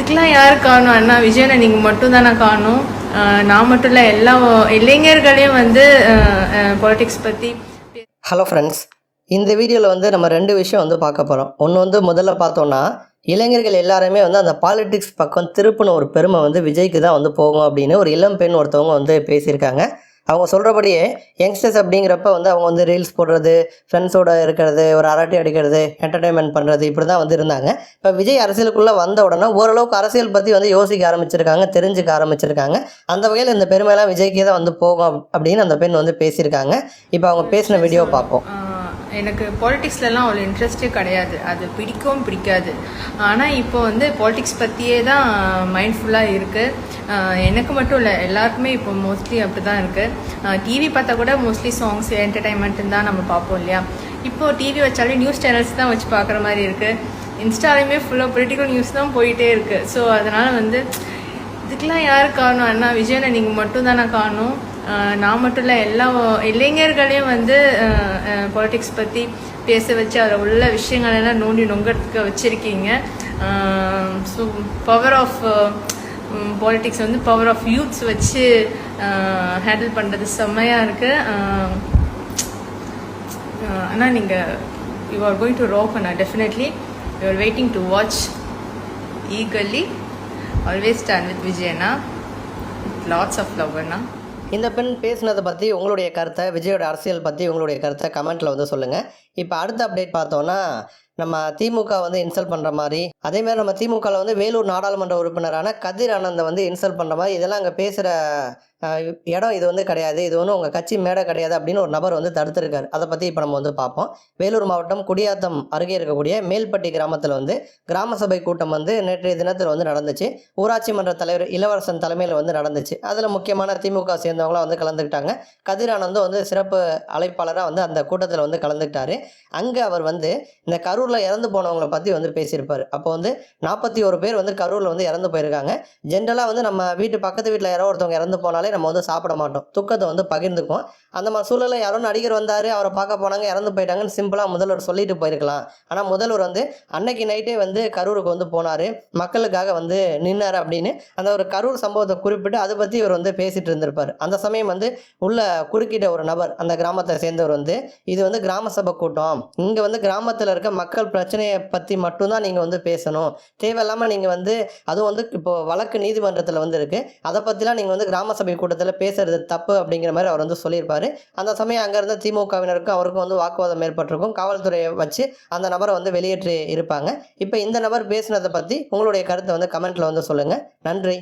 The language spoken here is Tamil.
இதுக்கெலாம் யார் காரணம்? அண்ணா விஜயனை நீங்கள் மட்டும் தானே காணும் நான் மட்டும் இல்லை எல்லா இளைஞர்களையும் வந்து பாலிடிக்ஸ் பற்றி ஹலோ ஃப்ரெண்ட்ஸ் இந்த வீடியோவில் வந்து நம்ம ரெண்டு விஷயம் வந்து பார்க்க போகிறோம் ஒன்று வந்து முதல்ல பார்த்தோன்னா இளைஞர்கள் எல்லாருமே வந்து அந்த பாலிடிக்ஸ் பக்கம் திருப்பின ஒரு பெருமை வந்து விஜய்க்கு தான் வந்து போகும் அப்படின்னு ஒரு இளம் பெண் ஒருத்தவங்க வந்து பேசியிருக்காங்க. அவங்க சொல்கிறபடியே யங்ஸ்டர்ஸ் அப்படிங்கிறப்ப வந்து அவங்க வந்து ரீல்ஸ் போடுறது ஃப்ரெண்ட்ஸோட இருக்கிறது ஒரு அரட்டை அடிக்கிறது என்டர்டைன்மெண்ட் பண்ணுறது இப்படி தான் வந்து இருந்தாங்க. இப்போ விஜய் அரசியலுக்குள்ளே வந்த உடனே ஓரளவுக்கு அரசியல் பற்றி வந்து யோசிக்க ஆரம்பிச்சிருக்காங்க தெரிஞ்சுக்க ஆரம்பிச்சிருக்காங்க. அந்த வகையில் இந்த பெருமையெல்லாம் விஜய்க்கே தான் வந்து போகும் அப்படின்னு அந்த பெண் வந்து பேசியிருக்காங்க. இப்போ அவங்க பேசின வீடியோ பார்ப்போம். எனக்கு பாலிட்டிக்ஸ்லலாம் அவ்வளோ இன்ட்ரெஸ்ட்டே கிடையாது. அது பிடிக்கவும் பிடிக்காது. ஆனால் இப்போ வந்து பாலிட்டிக்ஸ் பற்றியே தான் மைண்ட்ஃபுல்லாக இருக்குது எனக்கு மட்டும் இல்லை எல்லாருக்குமே இப்போ மோஸ்ட்லி அப்படி தான் இருக்குது டிவி பார்த்தா கூட மோஸ்ட்லி சாங்ஸ் என்டர்டைன்மெண்ட்டுன்னு தான் நம்ம பார்ப்போம் இல்லையா? இப்போது டிவி வச்சாலே நியூஸ் சேனல்ஸ் தான் வச்சு பார்க்குற மாதிரி இருக்குது இன்ஸ்டாலையுமே ஃபுல்லாக பொலிட்டிக்கல் நியூஸ் தான் போயிட்டே இருக்குது ஸோ அதனால் வந்து இதுக்கெல்லாம் யார் காரணம்? அண்ணா விஜயனை நீங்கள் மட்டும் தானே காரணம் நான் மட்டும் இல்லை எல்லா இளைஞர்களையும் வந்து பாலிடிக்ஸ் பற்றி பேச வச்சு அதில் உள்ள விஷயங்கள் எல்லாம் நோண்டி நொங்கிறதுக்கு வச்சுருக்கீங்க. ஸோ பவர் ஆஃப் பாலிடிக்ஸ் வந்து பவர் ஆஃப் யூத்ஸ் வச்சு ஹேண்டில் பண்ணுறது செம்மையாக இருக்குது ஆனால் நீங்கள் you are going to rock Anna definitely you are waiting to watch eagerly. Always stand with vijayana. Lots of of அண்ணா இந்த பெண் பேசினதை பற்றி உங்களுடைய கருத்தை விஜயோட அரசியல் பற்றி உங்களுடைய கருத்தை கமெண்ட்டில் வந்து சொல்லுங்கள் இப்போ அடுத்த அப்டேட் பார்த்தோன்னா நம்ம திமுக வந்து இன்சல்ட் பண்ணுற மாதிரி அதே மாதிரி நம்ம திமுகவில் வந்து வேலூர் நாடாளுமன்ற உறுப்பினரான கதிர் ஆனந்தை வந்து இன்சல்ட் பண்ணுற மாதிரி இதெல்லாம் அங்கே பேசுகிற இடம் இது வந்து கிடையாது. இது ஒன்றும் உங்கள் கட்சி மேடை கிடையாது அப்படின்னு ஒரு நபர் வந்து தடுத்திருக்காரு. அதை பற்றி இப்போ நம்ம வந்து பார்ப்போம். வேலூர் மாவட்டம் குடியாத்தம் அருகே இருக்கக்கூடிய மேல்பட்டி கிராமத்தில் வந்து கிராம சபை கூட்டம் வந்து நேற்றைய தினத்தில் வந்து நடந்துச்சு. ஊராட்சி மன்ற தலைவர் இளவரசன் தலைமையில் வந்து நடந்துச்சு. அதில் முக்கியமான திமுக சேர்ந்தவங்களாம் வந்து கலந்துக்கிட்டாங்க. கதிர் ஆனந்தும் வந்து சிறப்பு அழைப்பாளராக வந்து அந்த கூட்டத்தில் வந்து கலந்துக்கிட்டாரு. அங்கே அவர் வந்து இந்த கரூர் கரூரில் இறந்து போனவங்கள பற்றி வந்து பேசியிருப்பார். அப்போ வந்து நாற்பத்தி ஒரு பேர் வந்து கரூரில் வந்து இறந்து போயிருக்காங்க. ஜென்ரலாக வந்து நம்ம வீட்டு பக்கத்து வீட்டில் யாரோ ஒருத்தவங்க இறந்து போனாலே நம்ம வந்து சாப்பிட மாட்டோம். துக்கத்தை வந்து பகிர்ந்துக்குவோம். அந்த மாதிரி சூழலில் யாரோ நடிகர் வந்தார் அவரை பார்க்க போனாங்க இறந்து போயிட்டாங்கன்னு சிம்பிளாக முதல்வர் சொல்லிட்டு போயிருக்கலாம். ஆனால் முதல்வர் வந்து அன்னைக்கு நைட்டே வந்து கரூருக்கு வந்து போனார். மக்களுக்காக வந்து நின்னார் அப்படின்னு அந்த ஒரு கரூர் சம்பவத்தை குறிப்பிட்டு அதை பற்றி இவர் வந்து பேசிட்டு இருந்திருப்பார். அந்த சமயம் வந்து உள்ள குறுக்கிட்ட ஒரு நபர் அந்த கிராமத்தை சேர்ந்தவர் வந்து இது வந்து கிராம சபை கூட்டம். இங்கே வந்து கிராமத்தில் இருக்க மக்கள் மக்கள் பிரச்சனையை பற்றி மட்டும்தான் நீங்கள் வந்து பேசணும். தேவையில்லாமல் நீங்கள் வந்து அதுவும் வந்து இப்போது வழக்கு நீதிமன்றத்தில் வந்து இருக்குது அதை பற்றிலாம் நீங்கள் வந்து கிராம சபை கூட்டத்தில் பேசுறது தப்பு அப்படிங்கிற மாதிரி அவர் வந்து சொல்லியிருப்பார். அந்த சமயம் அங்கே இருந்த திமுகவினருக்கும் அவருக்கும் வந்து வாக்குவாதம் ஏற்பட்டிருக்கும். காவல்துறையை வச்சு அந்த நபரை வந்து வெளியேற்றி இருப்பாங்க. இப்போ இந்த நபர் பேசினதை பற்றி உங்களுடைய கருத்தை வந்து கமெண்ட்டில் வந்து சொல்லுங்கள் நன்றி.